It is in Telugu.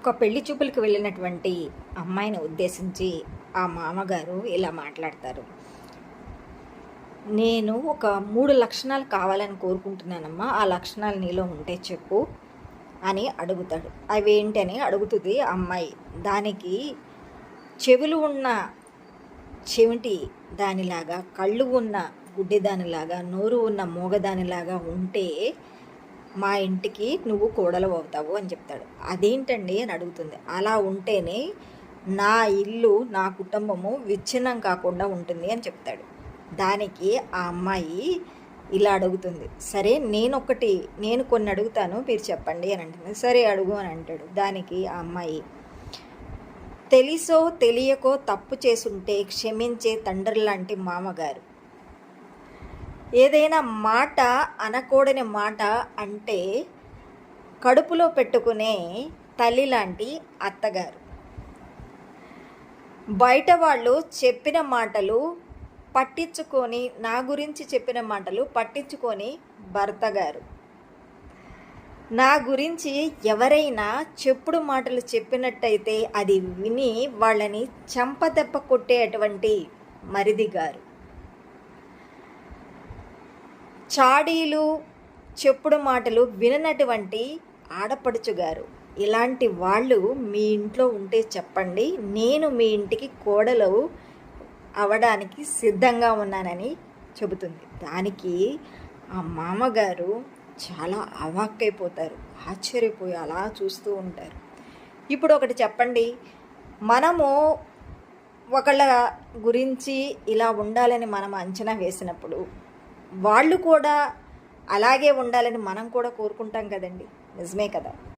ఒక పెళ్ళి చూపులకు వెళ్ళినటువంటి అమ్మాయిని ఉద్దేశించి ఆ మామగారు ఇలా మాట్లాడతారు. నేను ఒక మూడు లక్షణాలు కావాలని కోరుకుంటున్నానమ్మా ఆ లక్షణాలు నీలో ఉంటే చెప్పు అని అడుగుతాడు. అవి ఏంటని అడుగుతుంది ఆ అమ్మాయి. దానికి చెవులు ఉన్న చెవిటి దానిలాగా కళ్ళు ఉన్న గుడ్డిదానిలాగా నోరు ఉన్న మూగదానిలాగా ఉంటే మా ఇంటికి నువ్వు కోడలు అవుతావు అని చెప్తాడు. అదేంటండి అని అడుగుతుంది. అలా ఉంటేనే నా ఇల్లు నా కుటుంబము విచ్ఛిన్నం కాకుండా ఉంటుంది అని చెప్తాడు. దానికి ఆ అమ్మాయి ఇలా అడుగుతుంది. సరే నేను ఒకటి నేను కొన్ని అడుగుతాను మీరు చెప్పండి అని అంటుంది. సరే అడుగు అని అంటాడు. దానికి ఆ అమ్మాయి తెలిసో తెలియకో తప్పు చేసుంటే క్షమించే తండ్రి లాంటి మామగారు. ఏదైనా మాట అనకూడని మాట అంటే కడుపులో పెట్టుకునే తల్లి లాంటి అత్తగారు. బయట వాళ్ళు చెప్పిన మాటలు పట్టించుకొని నా గురించి చెప్పిన మాటలు పట్టించుకొని భర్త గారు నా గురించి ఎవరైనా చెప్పుడు మాటలు చెప్పినట్టయితే అది విని వాళ్ళని చంపదెప్ప కొట్టేటువంటి మరిది గారు చాడీలు చెప్పుడు మాటలు విననటువంటి ఆడపడుచు గారు ఇలాంటి వాళ్ళు మీ ఇంట్లో ఉంటే చెప్పండి నేను మీ ఇంటికి కోడలు అవడానికి సిద్ధంగా ఉన్నానని చెబుతుంది. దానికి ఆ మామగారు చాలా అవాక్కైపోతారు ఆశ్చర్యపోయి అలా చూస్తూ ఉంటారు. ఇప్పుడు ఒకటి చెప్పండి మనము ఒకళ్ళ గురించి ఇలా ఉండాలని మనం అంచనా వేసినప్పుడు వాళ్ళు కూడా అలాగే ఉండాలని మనం కూడా కోరుకుంటాం కదండి. నిజమే కదా?